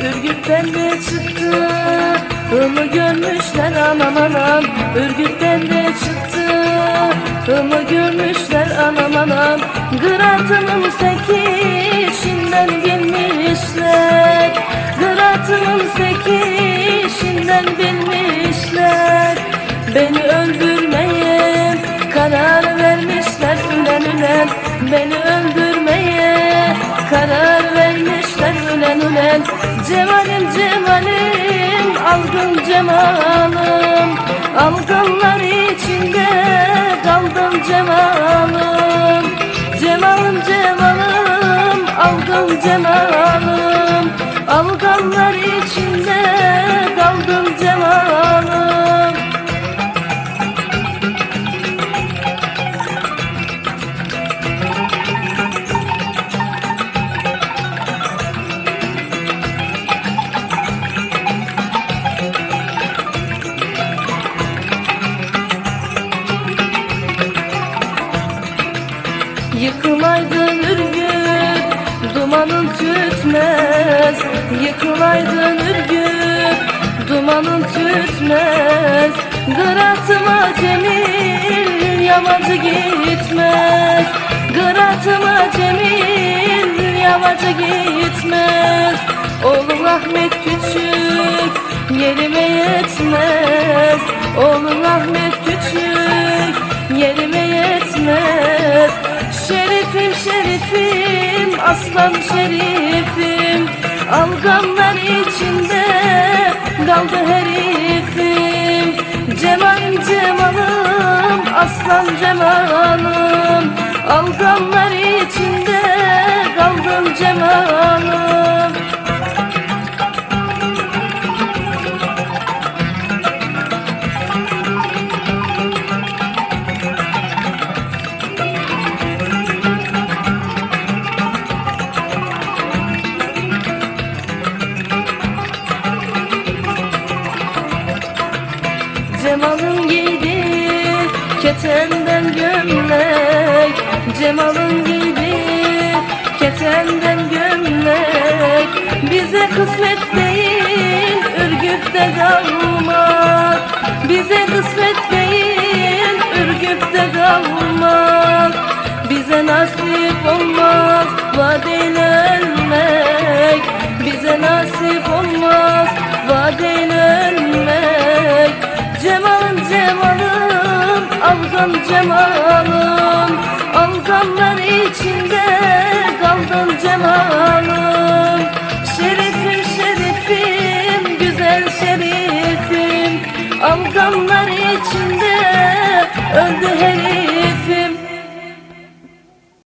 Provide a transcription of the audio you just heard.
Ürgüpten de çıktı. Hımı görmüşler anam anam Ürgüpten de çıktı. Hımı görmüşler anam anam Gıratımın sekişinden bilmişler Gıratımın sekişinden bilmişler Beni öldürmeye karar vermişler ülen ülen Beni öldürmeye karar vermişler ülen ülen Cemalim cemalim aldım cemalım. Algınlar içinde kaldım cemalım. Cemalım cemalım aldım cemalım. Alganlar içinde kaldım cemalım Yıkılaydın ürgüp dumanın tütmez. Yıkılaydın ürgüp dumanın tütmez. Gıratıma Cemil yamacı gitmez. Gıratıma Cemil yamacı gitmez. Oğlum Ahmet küçük yerime yetmez. Oğlum Ahmet küçük aslan şerifim Algamlar içinde kaldı herifim. Cemal cemalım aslan cemalım Algamlar içinde kaldım cemalım Cemal'ın giydi ketenden gömlek. Cemal'ın giydi ketenden gömlek. Bize kısmet değil Ürgüp'te kalmak Bize kısmet değil Ürgüp'te kalmak Bize nasip olmaz vadeyle ölmek. Bize nasip Aldan cemalım Aldanlar içinde kaldım cemalım. Şerifim şerifim güzel şerifim Aldanlar içinde öldü her